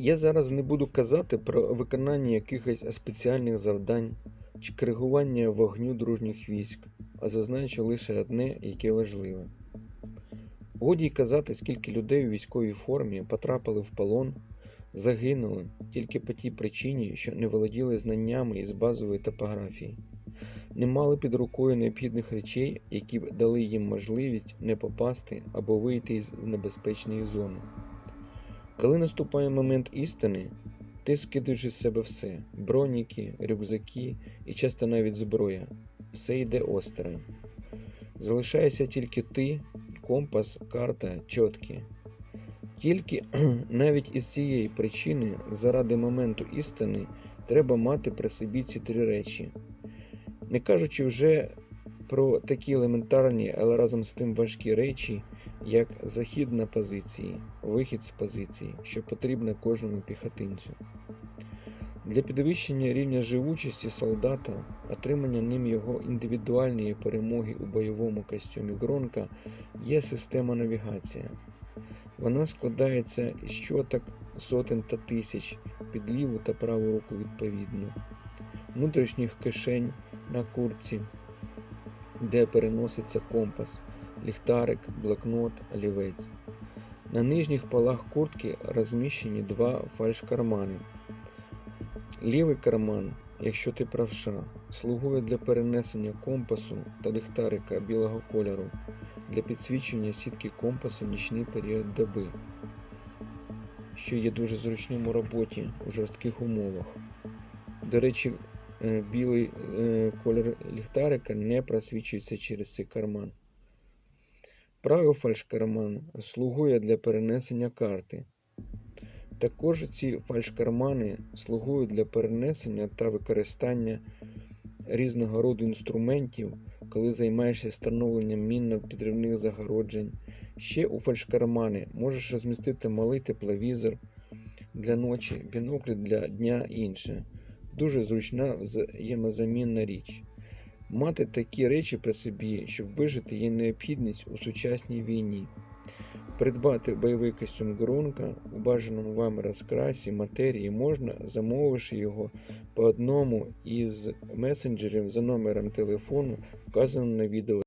Я зараз не буду казати про виконання якихось спеціальних завдань чи коригування вогню дружніх військ, а зазначу лише одне, яке важливе. Годі й казати, скільки людей у військовій формі потрапили в полон, загинули тільки по тій причині, що не володіли знаннями із базової топографії, не мали під рукою необхідних речей, які б дали їм можливість не попасти або вийти із небезпечної зони. Коли наступає момент істини, ти скидуєш із себе все: броніки, рюкзаки і часто навіть зброя. Все йде осторонь. Залишаєшся тільки ти, компас, карта, чотки. Тільки навіть із цієї причини, заради моменту істини, треба мати при собі ці три речі. Не кажучи вже про такі елементарні, але разом з тим важкі речі, як захід на позиції, вихід з позиції, що потрібно кожному піхотинцю. Для підвищення рівня живучості солдата, отримання ним його індивідуальної перемоги у бойовому костюмі Гронка є система навігація. Вона складається із щоток сотень та тисяч під ліву та праву руку відповідно, внутрішніх кишень на куртці, де переноситься компас, ліхтарик, блокнот, олівець. На нижніх полах куртки розміщені два фальшкармани. Лівий карман, якщо ти правша, слугує для перенесення компасу та ліхтарика білого кольору для підсвічення сітки компасу в нічний період доби, що є дуже зручним у роботі у жорстких умовах. До речі, білий е, колір ліхтарика не просвічується через цей карман. Правий фальшкарман слугує для перенесення карти. Також ці фальшкармани слугують для перенесення та використання різного роду інструментів, коли займаєшся встановленням мінно-підривних загороджень. Ще у фальшкармани можеш розмістити малий тепловізор для ночі, бінокль для дня інше. Дуже зручна взаємозамінна річ. Мати такі речі при собі, щоб вижити, є необхідність у сучасній війні. Придбати бойовий костюм Гронка у бажаному вам розкрасі матерії можна, замовивши його по одному із месенджерів за номером телефону, вказаним на відео.